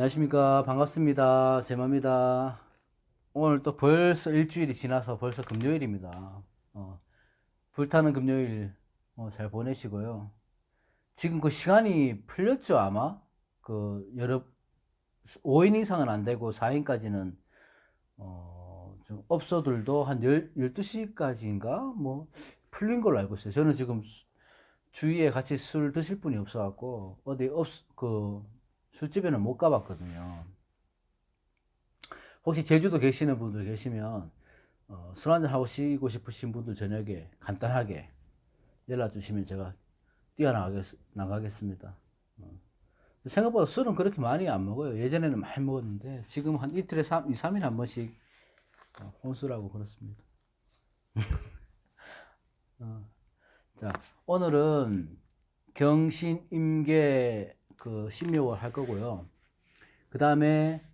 안녕하십니까. 반갑습니다. 제마입니다. 오늘 또 벌써 일주일이 지나서 벌써 금요일입니다. 어, 불타는 금요일 어, 잘 보내시고요. 지금 그 시간이 풀렸죠, 아마? 그, 여러, 5인 이상은 안 되고 4인까지는, 어, 좀 업소들도 한 10, 12시까지인가? 뭐, 풀린 걸로 알고 있어요. 저는 지금 수- 주위에 같이 술 드실 분이 없어 갖고, 어디 없, 그, 술집에는 못 가봤거든요. 혹시 제주도 계시는 분들 계시면 어, 술 한잔 하고 쉬고 싶으신 분들 저녁에 간단하게 연락 주시면 제가 뛰어나가겠, 나가겠 습니다. 어. 생각보다 술은 그렇게 많이 안 먹어요. 예전에는 많이 먹었는데 지금 한 이틀에 3, 2, 3일 한 번씩 어, 혼술하고 그렇습니다. 어. 자, 오늘은 경신 임계 그 신묘월 할 거고요. 그 다음에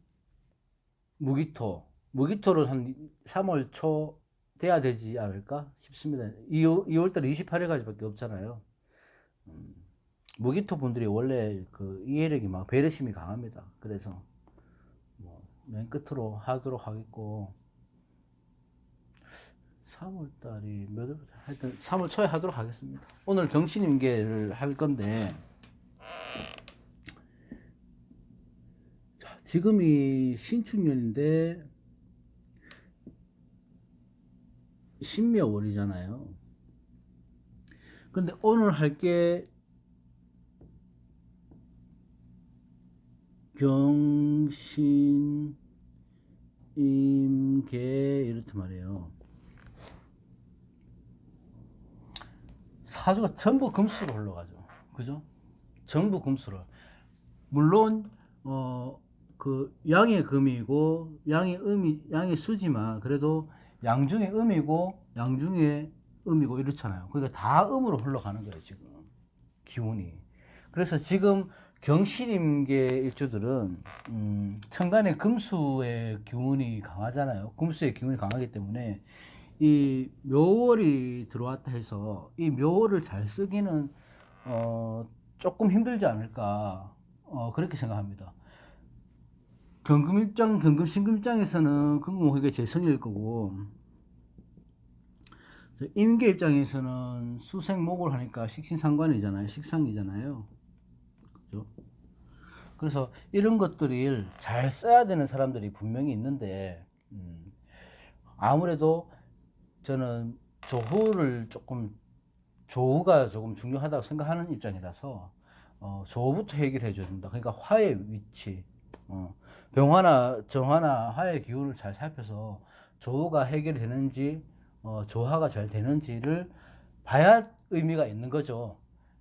무기토. 무기토를 한 3월 초 돼야 되지 않을까 싶습니다. 2월, 2월달 28일까지밖에 없잖아요. 음, 무기토 분들이 원래 그 이해력이 막 배려심이 강합니다. 그래서 뭐 맨 끝으로 하도록 하겠고 3월 달이 몇 월, 하여튼 3월 초에 하도록 하겠습니다. 오늘 경신임계를 할 건데 자, 지금이 신축년인데 신묘월이잖아요. 근데 오늘 할 게 경신 임계 이렇단 말이에요. 사주가 전부 금수로 흘러가죠. 그죠? 전부 금수로. 물론 어 그 양의 금이고 양의 음이 양의 수지만 그래도 양중의 음이고 양중의 음이고 이렇잖아요. 그러니까 다 음으로 흘러가는 거예요 지금 기운이. 그래서 지금 경신임계 일주들은 음, 천간의 금수의 기운이 강하잖아요. 금수의 기운이 강하기 때문에 이 묘월이 들어왔다 해서 이 묘월을 잘 쓰기는 어, 조금 힘들지 않을까 어, 그렇게 생각합니다. 경금 입장, 경금 신금 입장에서는 금목이가 재성일 거고 임계 입장에서는 수생목을 하니까 식신상관이잖아요. 식상이잖아요. 그죠? 그래서 이런 것들을 잘 써야 되는 사람들이 분명히 있는데 음, 아무래도 저는 조후를 조금 조후가 조금 중요하다고 생각하는 입장이라서 어, 조후부터 해결해 줘야 된다. 그러니까 화의 위치, 어, 병화나 정화나 화의 기운을 잘 살펴서 조후가 해결이 되는지 어, 조화가 잘 되는지를 봐야 의미가 있는 거죠.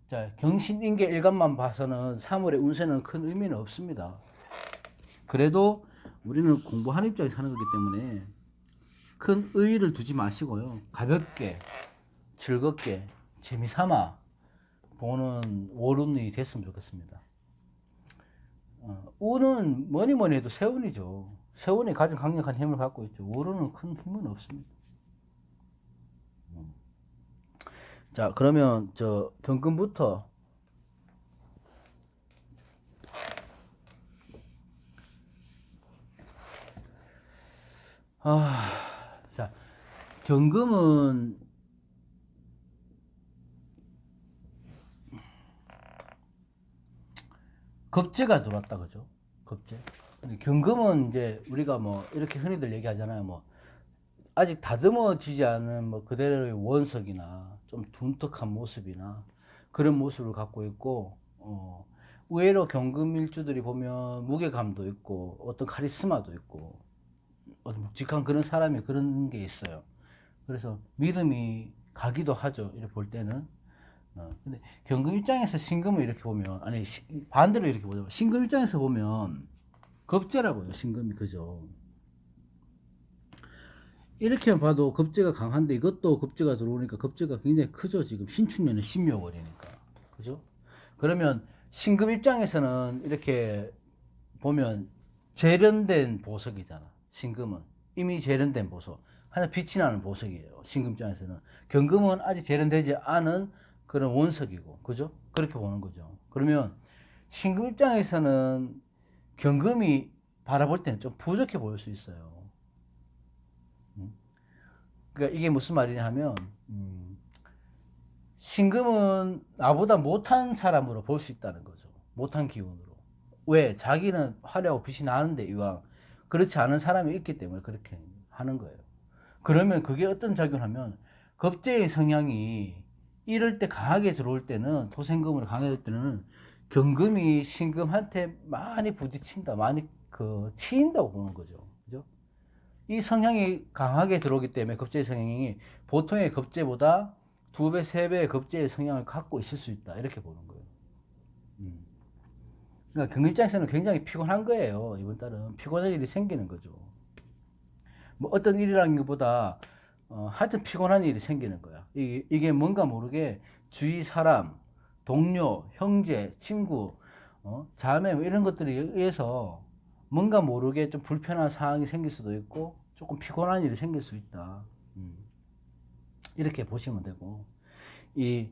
자, 경신인계 일간만 봐서는 3월의 운세는 큰 의미는 없습니다. 그래도 우리는 공부하는 입장에서 하는 거기 때문에 큰 의의를 두지 마시고요. 가볍게, 즐겁게, 재미삼아 보는 월운이 됐으면 좋겠습니다. 어, 운은 뭐니 뭐니 해도 세운이죠. 세운이 가장 강력한 힘을 갖고 있죠. 월운은 큰 힘은 없습니다. 음. 자, 그러면 저 경금부터 아, 자, 경금은 겁재가 들어왔다 그죠? 근데 경금은 이제 우리가 뭐 이렇게 흔히들 얘기하잖아요. 뭐 아직 다듬어지지 않은 뭐 그대로의 원석이나 좀 둔탁한 모습이나 그런 모습을 갖고 있고 어, 의외로 경금 일주들이 보면 무게감도 있고 어떤 카리스마도 있고 어떤 묵직한 그런 사람이 그런 게 있어요. 그래서 믿음이 가기도 하죠. 이렇게 볼 때는. 어, 근데 경금 입장에서 신금을 이렇게 보면 아니 시- 반대로 이렇게 보죠. 신금 입장에서 보면 겁재라고요. 신금이 그죠. 이렇게 봐도 겁재가 강한데 이것도 겁재가 들어오니까 겁재가 굉장히 크죠. 지금 신축년은 신묘월이니까. 그죠? 그러면 신금 입장에서는 이렇게 보면 재련된 보석이잖아. 신금은 이미 재련된 보석. 하나 빛이 나는 보석이에요. 신금 입장에서는 경금은 아직 재련되지 않은 그런 원석이고, 그죠? 그렇게 보는 거죠. 그러면 신금 입장에서는 경금이 바라볼 때는 좀 부족해 보일 수 있어요. 음. 그러니까 이게 무슨 말이냐 하면 음, 신금은 나보다 못한 사람으로 볼 수 있다는 거죠. 못한 기운으로. 왜? 자기는 화려하고 빛이 나는데 이왕 그렇지 않은 사람이 있기 때문에 그렇게 하는 거예요. 그러면 그게 어떤 작용을 하면 겁재의 성향이 이럴 때 강하게 들어올 때는 토생금으로 강하게 될 때는 경금이 신금한테 많이 부딪힌다, 많이 그 치인다고 보는 거죠. 그죠? 이 성향이 강하게 들어오기 때문에 겁재의 성향이 보통의 겁재보다 두 배, 세 배의 겁재의 성향을 갖고 있을 수 있다. 이렇게 보는 거예요. 음. 그러니까 경금 입장에서는 굉장히 피곤한 거예요. 이번 달은 피곤한 일이 생기는 거죠. 뭐 어떤 일이라는 것보다 어, 하여튼 피곤한 일이 생기는 거야. 이게, 이게 뭔가 모르게 주위 사람, 동료, 형제, 친구, 어, 자매 뭐 이런 것들에 의해서 뭔가 모르게 좀 불편한 상황이 생길 수도 있고 조금 피곤한 일이 생길 수 있다. 음. 이렇게 보시면 되고 이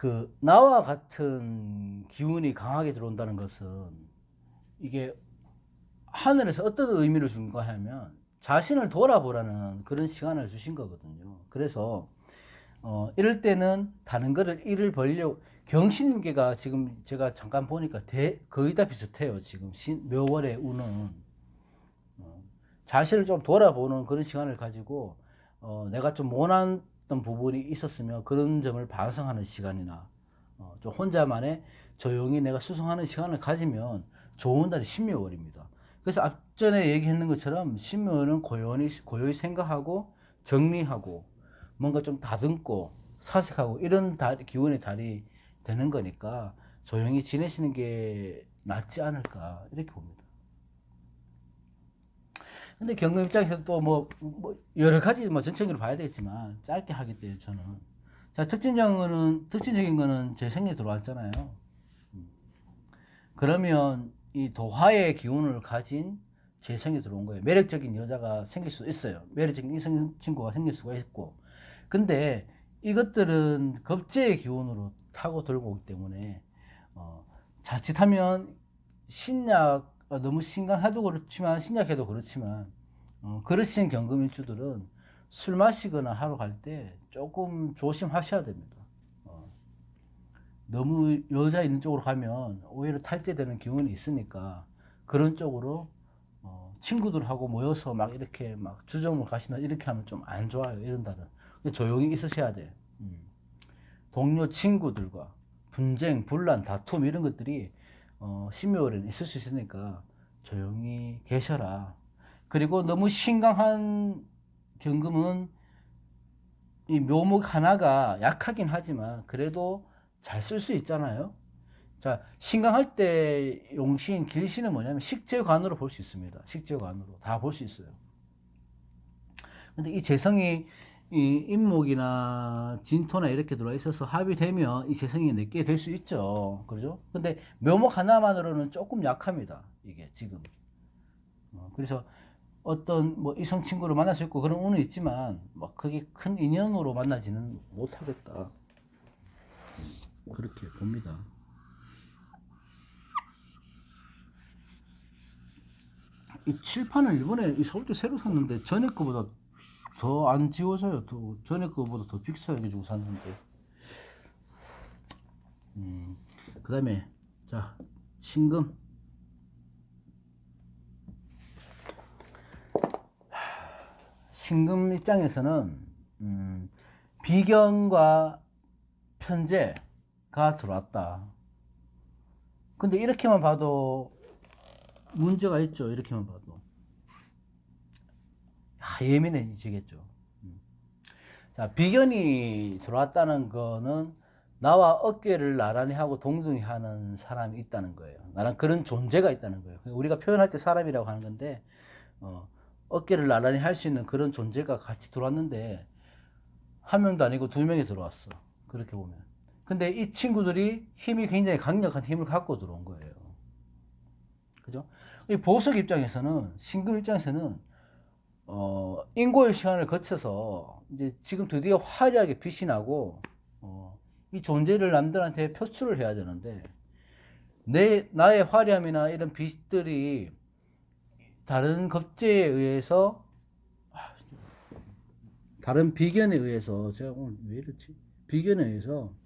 그 나와 같은 기운이 강하게 들어온다는 것은 이게 하늘에서 어떤 의미를 준가 하면 자신을 돌아보라는 그런 시간을 주신 거거든요. 그래서 어 이럴 때는 다른 거를 일을 벌려고 경신계가 지금 제가 잠깐 보니까 대, 거의 다 비슷해요. 지금 신, 묘월의 운은 어, 자신을 좀 돌아보는 그런 시간을 가지고 어, 내가 좀 원했던 부분이 있었으면 그런 점을 반성하는 시간이나 어, 좀 혼자만의 조용히 내가 수성하는 시간을 가지면 좋은 달이 신묘월입니다. 그래서 앞전에 얘기했는 것처럼 신묘는 고요히, 고요히 생각하고 정리하고 뭔가 좀 다듬고 사색하고 이런 달, 기운의 달이 되는 거니까 조용히 지내시는 게 낫지 않을까 이렇게 봅니다. 근데 경금 입장에서 또뭐 뭐 여러 가지 뭐 전체적으로 봐야 되겠지만 짧게 때문에 저는 자 특징적인 거는 특징적인 거는 제 생에 들어왔잖아요. 음. 그러면 이 도화의 기운을 가진 재성이 들어온 거예요. 매력적인 여자가 생길 수 있어요. 매력적인 이성 친구가 생길 수가 있고. 근데 이것들은 겁재의 기운으로 타고 들고 오기 때문에 어, 자칫하면 신약 어, 너무 신강해도 그렇지만 신약해도 그렇지만 어, 그러신 경금일주들은 술 마시거나 하러 갈 때 조금 조심하셔야 됩니다. 어, 너무 여자 있는 쪽으로 가면 오히려 탈퇴되는 기운이 있으니까 그런 쪽으로 어, 친구들하고 모여서 막 이렇게 막 주점을 가시나 이렇게 하면 좀 안 좋아요. 이런 달은 조용히 있으셔야 돼. 음. 동료 친구들과 분쟁, 분란, 다툼 이런 것들이 어, 신묘월에는 있을 수 있으니까 조용히 계셔라. 그리고 너무 신강한 경금은 이 묘목 하나가 약하긴 하지만 그래도 잘 쓸 수 있잖아요. 자, 신강할 때 용신, 길신은 뭐냐면 식재관으로 볼 수 있습니다. 식재관으로 다 볼 수 있어요. 근데 이 재성이 이 인목이나 진토나 이렇게 들어와 있어서 합의되면 이 재성이 내게 될 수 있죠. 그죠? 근데 묘목 하나만으로는 조금 약합니다. 이게 지금. 어, 그래서 어떤 뭐 이성 친구를 만날 수 있고 그런 운은 있지만 뭐 그게 큰 인연으로 만나지는 못하겠다. 그렇게 봅니다. 이 칠판을 이번에 이 서울대 새로 샀는데 전에 거보다 더 안 지워져요. 더 전에 거보다 더 픽서해 주고 샀는데. 음, 그 다음에 자 신금. 신금 입장에서는 음, 비경과 편제 가 들어왔다. 근데 이렇게만 봐도 문제가 있죠. 이렇게만 봐도. 아, 예민해지겠죠. 음. 자, 비견이 들어왔다는 거는 나와 어깨를 나란히 하고 동등히 하는 사람이 있다는 거예요. 나랑 그런 존재가 있다는 거예요. 우리가 표현할 때 사람이라고 하는 건데, 어, 어깨를 나란히 할 수 있는 그런 존재가 같이 들어왔는데, 한 명도 아니고 두 명이 들어왔어. 그렇게 보면. 근데 이 친구들이 힘이 굉장히 강력한 힘을 갖고 들어온 거예요. 그죠? 이 보석 입장에서는, 신금 입장에서는, 어, 인고의 시간을 거쳐서, 이제 지금 드디어 화려하게 빛이 나고, 어, 이 존재를 남들한테 표출을 해야 되는데, 내 나의 화려함이나 이런 빛들이 다른 겁제에 의해서 아, 다른 비견에 의해서 제가 오늘 왜 이렇지? 비견에 의해서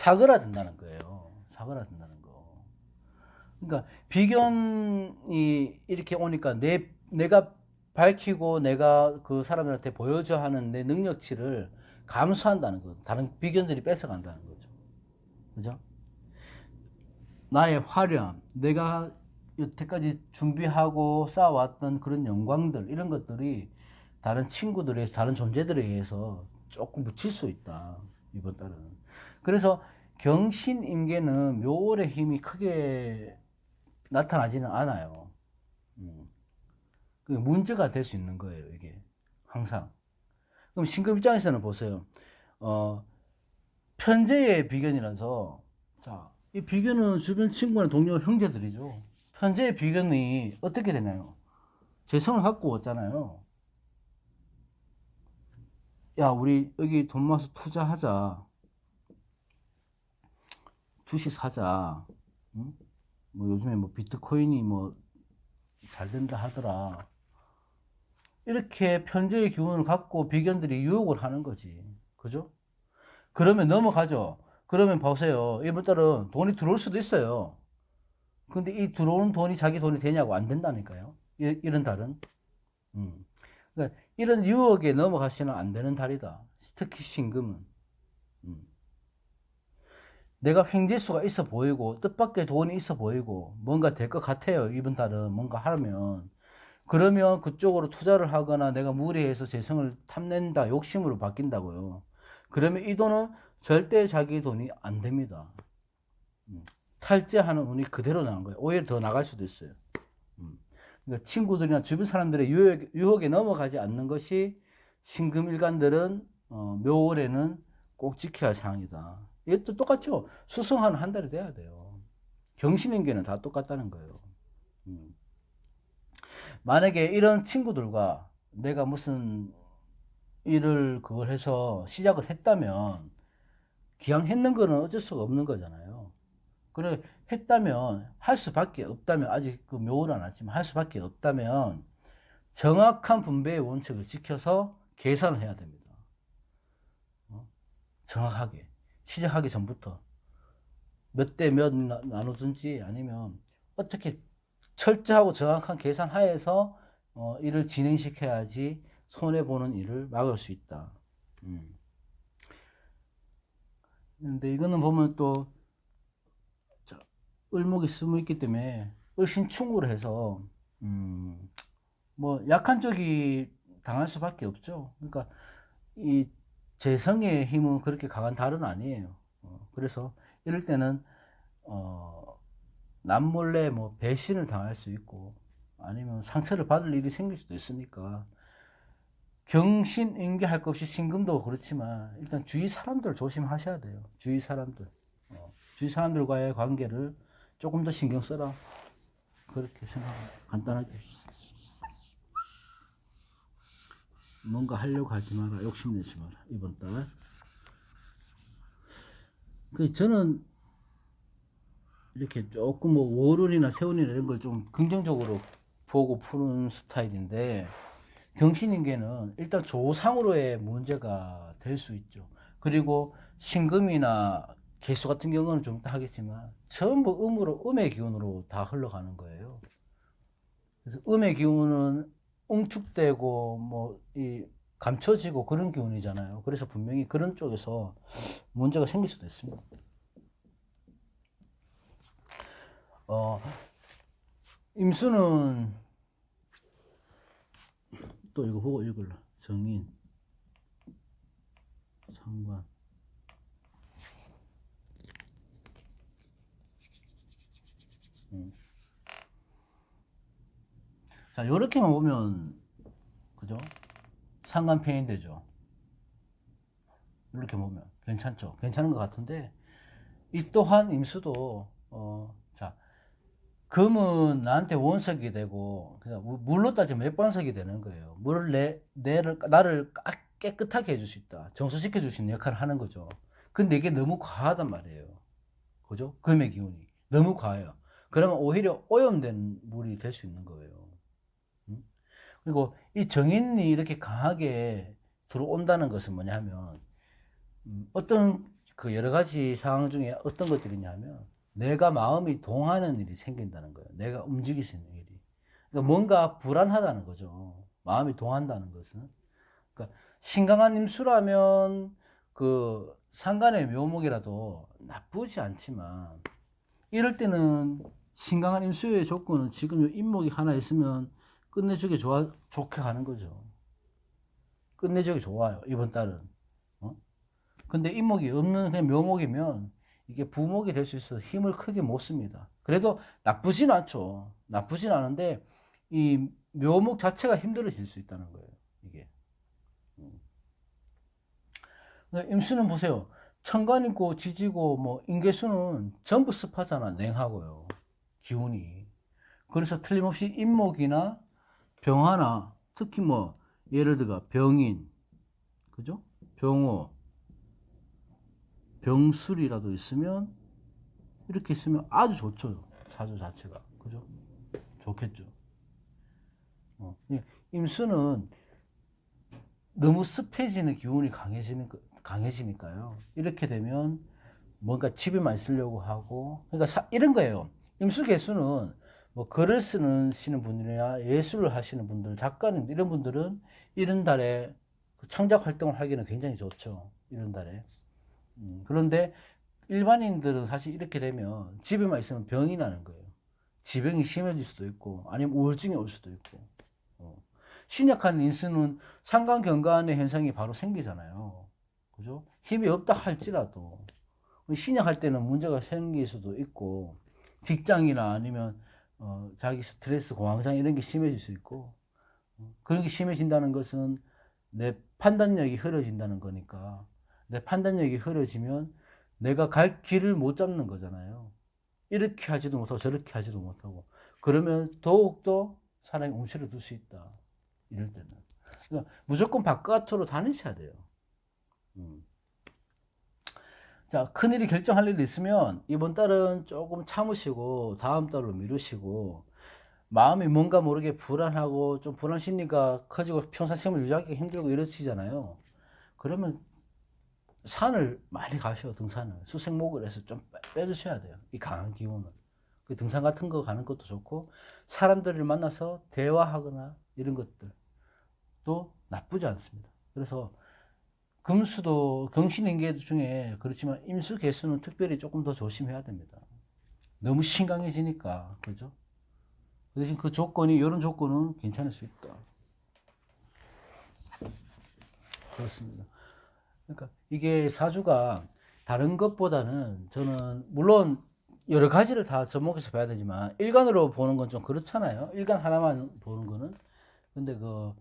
사그라든다는 거예요. 사그라든다는 거. 그러니까 비견이 이렇게 오니까 내 내가 밝히고 내가 그 사람들한테 보여줘 하는 내 능력치를 감수한다는 거. 다른 비견들이 뺏어간다는 거죠. 그죠? 나의 화려함, 내가 여태까지 준비하고 쌓아왔던 그런 영광들, 이런 것들이 다른 친구들에, 다른 존재들에 의해서 조금 묻힐 수 있다. 이번 달은. 그래서 경신임계는 묘월의 힘이 크게 나타나지는 않아요. 음. 문제가 될 수 있는 거예요, 이게. 항상. 그럼 신금 입장에서는 보세요. 어, 편제의 비견이라서, 자, 이 비견은 주변 친구나 동료, 형제들이죠. 편제의 비견이 어떻게 되나요? 재성을 갖고 왔잖아요. 야, 우리 여기 돈 모아서 투자하자. 주식 사자. 응? 뭐 요즘에 뭐 비트코인이 뭐 잘 된다 하더라. 이렇게 편제의 기운을 갖고 비견들이 유혹을 하는 거지. 그죠? 그러면 넘어가죠. 그러면 보세요. 이번 달은 돈이 들어올 수도 있어요. 근데 이 들어오는 돈이 자기 돈이 되냐고 안 된다니까요. 이, 이런 달은. 음. 그러니까 이런 유혹에 넘어가시는 안 되는 달이다. 특히 신금은. 음. 내가 횡재수가 있어 보이고 뜻밖의 돈이 있어 보이고 뭔가 될 것 같아요. 이번 달은 뭔가 하면 그러면 그쪽으로 투자를 하거나 내가 무리해서 재성을 탐낸다 욕심으로 바뀐다고요. 그러면 이 돈은 절대 자기 돈이 안 됩니다. 음. 탈제하는 운이 그대로 나온 거예요. 오히려 더 나갈 수도 있어요. 음. 그러니까 친구들이나 주변 사람들의 유혹, 유혹에 넘어가지 않는 것이 신금일간들은 어, 묘월에는 꼭 지켜야 할 사항이다. 이것도 똑같죠. 수성하는 한 달이 돼야 돼요. 경신인계는 다 똑같다는 거예요. 음. 만약에 이런 친구들과 내가 무슨 일을 그걸 해서 시작을 했다면 기왕 했는 거는 어쩔 수가 없는 거잖아요. 그래 했다면 할 수밖에 없다면 아직 그 묘를 안 왔지만 할 수밖에 없다면 정확한 분배의 원칙을 지켜서 계산을 해야 됩니다. 어? 정확하게 시작하기 전부터 몇 대 몇 나누든지 아니면 어떻게 철저하고 정확한 계산 하에서 어, 일을 진행시켜야지 손해 보는 일을 막을 수 있다. 음. 근데 이거는 보면 또 자, 을목이 숨어 있기 때문에 을신충으로 해서 음, 뭐 약한 쪽이 당할 수밖에 없죠. 그러니까 이 재성의 힘은 그렇게 강한 달은 아니에요. 어, 그래서 이럴 때는 어, 남몰래 뭐 배신을 당할 수 있고 아니면 상처를 받을 일이 생길 수도 있으니까 경신 인계할 것 없이 신금도 그렇지만 일단 주위 사람들 조심하셔야 돼요. 주위 사람들 어, 주위 사람들과의 관계를 조금 더 신경 써라 그렇게 생각합니다. 간단하게 뭔가 하려고 하지 마라 욕심내지 마라 이번 달. 그 저는 이렇게 조금 뭐 월운이나 세운이나 이런 걸 좀 긍정적으로 보고 푸는 스타일인데 경신인계는 일단 조상으로의 문제가 될 수 있죠. 그리고 신금이나 개수 같은 경우는 좀 하겠지만 전부 음으로 음의 기운으로 다 흘러가는 거예요. 그래서 음의 기운은 웅축되고 뭐 이 감춰지고 그런 기운이잖아요. 그래서 분명히 그런 쪽에서 문제가 생길 수도 있습니다. 어, 임수는 또 이거 보고 읽을라. 정인, 상관. 음. 자, 요렇게만 보면, 그죠? 상관 페인 되죠. 이렇게 보면 괜찮죠. 괜찮은 것 같은데, 이 또한 임수도, 어, 자, 금은 나한테 원석이 되고, 그냥 물로 따지면 몇번석이 되는 거예요. 물을 내, 내를, 나를 까- 깨끗하게 해줄 수 있다. 정수시켜 줄 수 있는 역할을 하는 거죠. 근데 이게 너무 과하단 말이에요. 그죠? 금의 기운이 너무 과해요. 그러면 오히려 오염된 물이 될 수 있는 거예요. 음? 그리고 이 정인이 이렇게 강하게 들어온다는 것은 뭐냐면 음, 어떤 그 여러 가지 상황 중에 어떤 것들이냐면 내가 마음이 동하는 일이 생긴다는 거예요. 내가 움직일 수 있는 일이. 그러니까 뭔가 불안하다는 거죠. 마음이 동한다는 것은. 그러니까 신강한 임수라면 그 상간의 묘목이라도 나쁘지 않지만 이럴 때는 신강한 임수의 조건은 지금 요 인목이 하나 있으면 끝내주기 좋아 좋게 가는 거죠. 끝내주기 좋아요 이번 달은. 어? 근데 인목이 없는 그냥 묘목이면 이게 부목이 될 수 있어서 힘을 크게 못 씁니다. 그래도 나쁘진 않죠. 나쁘진 않은데 이 묘목 자체가 힘들어질 수 있다는 거예요. 이게. 음. 임수는 보세요. 천간 있고 지지고 뭐 인계수는 전부 습하잖아. 냉하고요. 기운이. 그래서 틀림없이 인목이나 병화나 특히 뭐 예를 들어 병인 그죠? 병호 병술이라도 있으면 이렇게 있으면 아주 좋죠. 사주 자체가. 그죠? 좋겠죠. 어, 예, 임수는 너무 습해지는 기운이 강해지는 거- 강해지니까요. 이렇게 되면 뭔가 집에만 있으려고 하고 그러니까 사- 이런 거예요. 임수 개수는 뭐 글을 쓰는 시는 분이나 예술을 하시는 분들, 작가님 이런 분들은 이런 달에 그 창작 활동을 하기는 굉장히 좋죠. 이런 달에. 음, 그런데 일반인들은 사실 이렇게 되면 집에만 있으면 병이 나는 거예요. 지병이 심해질 수도 있고 아니면 우울증이 올 수도 있고. 어. 신약한 인수는 상관경관의 현상이 바로 생기잖아요. 그죠? 힘이 없다 할지라도 신약할 때는 문제가 생길 수도 있고 직장이나 아니면 어, 자기 스트레스, 공황장 이런 게 심해질 수 있고 어, 그런 게 심해진다는 것은 내 판단력이 흐려진다는 거니까 내 판단력이 흐려지면 내가 갈 길을 못 잡는 거잖아요. 이렇게 하지도 못하고 저렇게 하지도 못하고 그러면 더욱더 사람이 움츠러들 수 있다. 이럴 때는. 그러니까 무조건 바깥으로 다니셔야 돼요. 음. 자, 큰일이 결정할 일이 있으면 이번 달은 조금 참으시고 다음 달로 미루시고 마음이 뭔가 모르게 불안하고 좀 불안 심리가 커지고 평상심을 유지하기 힘들고 이러시잖아요. 그러면 산을 많이 가셔 등산을 수색목을 해서 좀 빼- 빼주셔야 돼요. 이 강한 기운을. 그 등산 같은 거 가는 것도 좋고 사람들을 만나서 대화하거나 이런 것들 도 나쁘지 않습니다. 그래서 금수도 경신인계 중에 그렇지만 임수 개수는 특별히 조금 더 조심해야 됩니다. 너무 신강해지니까 그죠? 그 대신 그 조건이 이런 조건은 괜찮을 수 있다. 그렇습니다. 그러니까 이게 사주가 다른 것보다는 저는 물론 여러 가지를 다 접목해서 봐야 되지만 일간으로 보는 건 좀 그렇잖아요. 일간 하나만 보는 거는 근데 그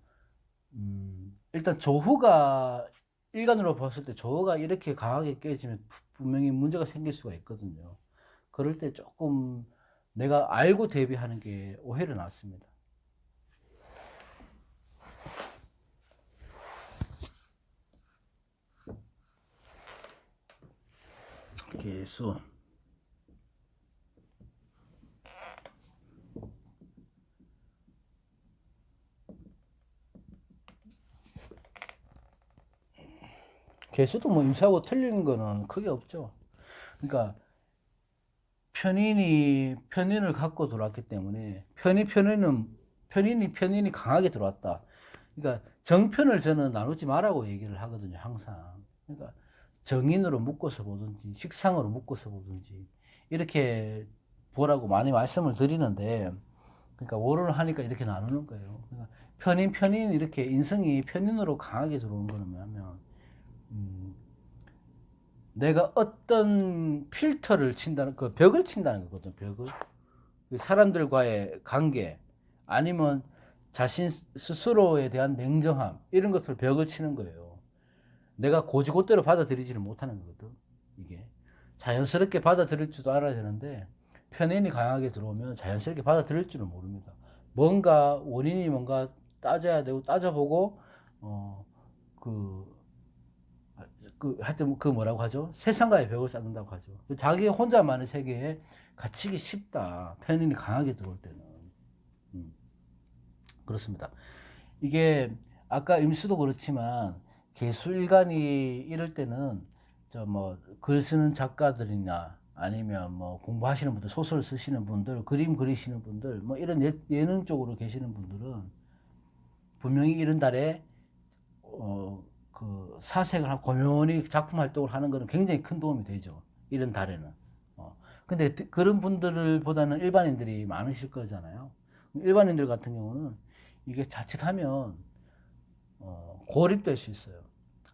음, 일단 조후가 일간으로 봤을 때 조후가 이렇게 강하게 깨지면 부- 분명히 문제가 생길 수가 있거든요. 그럴 때 조금 내가 알고 대비하는 게 오히려 낫습니다. 개수 개수도 뭐 임사하고 틀린 거는 크게 없죠. 그러니까 편인이 편인을 갖고 들어왔기 때문에 편이 편인은 편인이 편인이 강하게 들어왔다. 그러니까 정편을 저는 나누지 말라고 얘기를 하거든요, 항상. 그러니까 정인으로 묶어서 보든지 식상으로 묶어서 보든지 이렇게 보라고 많이 말씀을 드리는데 그러니까 월을 하니까 이렇게 나누는 거예요. 그러니까 편인 편인 이렇게 인성이 편인으로 강하게 들어온 거는 뭐냐면 음, 내가 어떤 필터를 친다는 그 벽을 친다는 거거든 벽을 그 사람들과의 관계 아니면 자신 스스로에 대한 냉정함 이런 것을 벽을 치는 거예요. 내가 고지고대로 받아들이지를 못하는 거거든 이게 자연스럽게 받아들일 줄도 알아야 되는데 편인이 강하게 들어오면 자연스럽게 받아들일 줄을 모릅니다. 뭔가 원인이 뭔가 따져야 되고 따져보고 어 그 그 하여튼 그 뭐라고 하죠? 세상과의 벽을 쌓는다고 하죠. 자기 혼자만의 세계에 갇히기 쉽다. 편인이 강하게 들어올 때는. 음. 그렇습니다. 이게 아까 임수도 그렇지만 개수일간이 이럴 때는 저 뭐 글 쓰는 작가들이나 아니면 뭐 공부하시는 분들, 소설 쓰시는 분들, 그림 그리시는 분들, 뭐 이런 예, 예능 쪽으로 계시는 분들은 분명히 이런 달에 어, 그 사색을 하고 고면히 작품 활동을 하는 것은 굉장히 큰 도움이 되죠. 이런 달에는. 어. 근데 드- 그런 분들을 보다는 일반인들이 많으실 거잖아요. 일반인들 같은 경우는 이게 자칫하면 어, 고립될 수 있어요.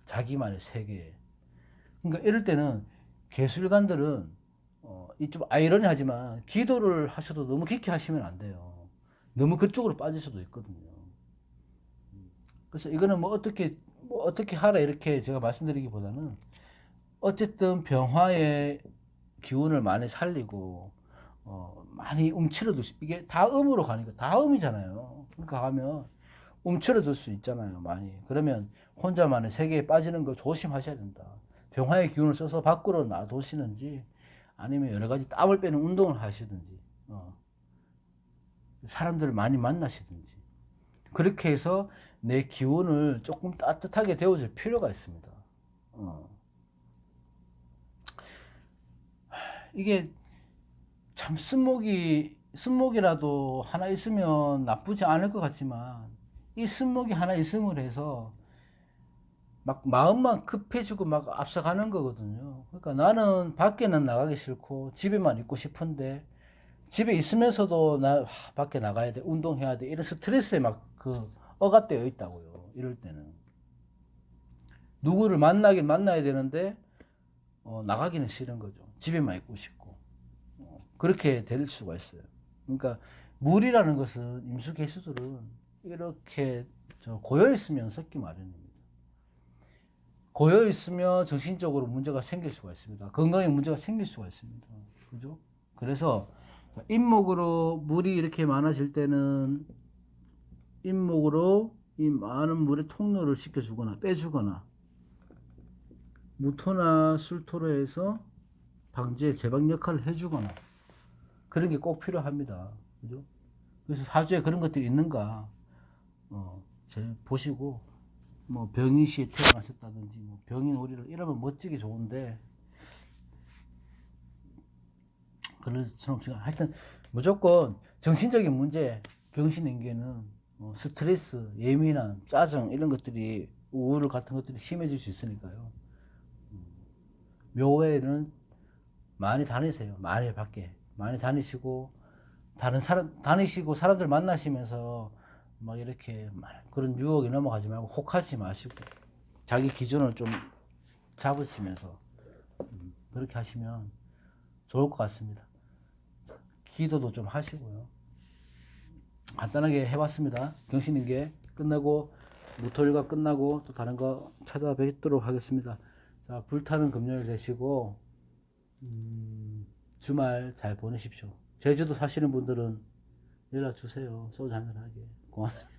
자기만의 세계에. 그러니까 이럴 때는 개술관들은 어, 이좀 아이러니하지만 기도를 하셔도 너무 깊게 하시면 안 돼요. 너무 그쪽으로 빠질 수도 있거든요. 그래서 이거는 뭐 어떻게 뭐 어떻게 하라 이렇게 제가 말씀드리기보다는 어쨌든 병화의 기운을 많이 살리고 어, 많이 움츠러 두시 이게 다음으로 가니까 다음이잖아요. 그러니까 가면 움츠러 둘수 있잖아요. 많이 그러면 혼자만의 세계에 빠지는 거 조심하셔야 된다. 병화의 기운을 써서 밖으로 놔두시는지 아니면 여러 가지 땀을 빼는 운동을 하시든지 어. 사람들을 많이 만나시든지 그렇게 해서 내 기운을 조금 따뜻하게 데워줄 필요가 있습니다. 어. 이게 참 쓴목이 쓴목이라도 하나 있으면 나쁘지 않을 것 같지만 이 쓴목이 하나 있음을 해서 막 마음만 급해지고 막 앞서가는 거거든요. 그러니까 나는 밖에는 나가기 싫고 집에만 있고 싶은데 집에 있으면서도 나 하, 밖에 나가야 돼, 운동해야 돼 이런 스트레스에 막그 억압되어 있다고요. 이럴 때는 누구를 만나긴 만나야 되는데 어, 나가기는 싫은 거죠. 집에만 있고 싶고 어, 그렇게 될 수가 있어요. 그러니까 물이라는 것은 임수 개수들은 이렇게 저 고여 있으면 섞기 마련입니다. 고여 있으면 정신적으로 문제가 생길 수가 있습니다. 건강에 문제가 생길 수가 있습니다. 그죠? 그래서 인목으로 물이 이렇게 많아질 때는 인목으로 이 많은 물의 통로를 시켜주거나 빼주거나 무토나 술토로 해서 방제 제방 역할을 해주거나 그런 게 꼭 필요합니다. 그죠? 그래서 사주에 그런 것들이 있는가 어, 제 보시고 뭐 병인 시에 태어나셨다든지 뭐 병인 오리를 이러면 멋지게 좋은데 그렇처럼 지금 하여튼 무조건 정신적인 문제 경신인계는 뭐 스트레스, 예민함, 짜증 이런 것들이 우울 같은 것들이 심해질 수 있으니까요. 음, 묘회는 많이 다니세요. 많이 밖에 많이 다니시고 다른 사람 다니시고 사람들 만나시면서 막 이렇게 막 그런 유혹에 넘어가지 말고 혹하지 마시고 자기 기준을 좀 잡으시면서 음, 그렇게 하시면 좋을 것 같습니다. 기도도 좀 하시고요. 간단하게 해봤습니다. 경신인계 끝나고 무토일과 끝나고 또 다른 거 찾아뵙도록 하겠습니다. 자 불타는 금요일 되시고 음, 주말 잘 보내십시오. 제주도 사시는 분들은 연락 주세요. 소주 한잔 하게. 고맙습니다.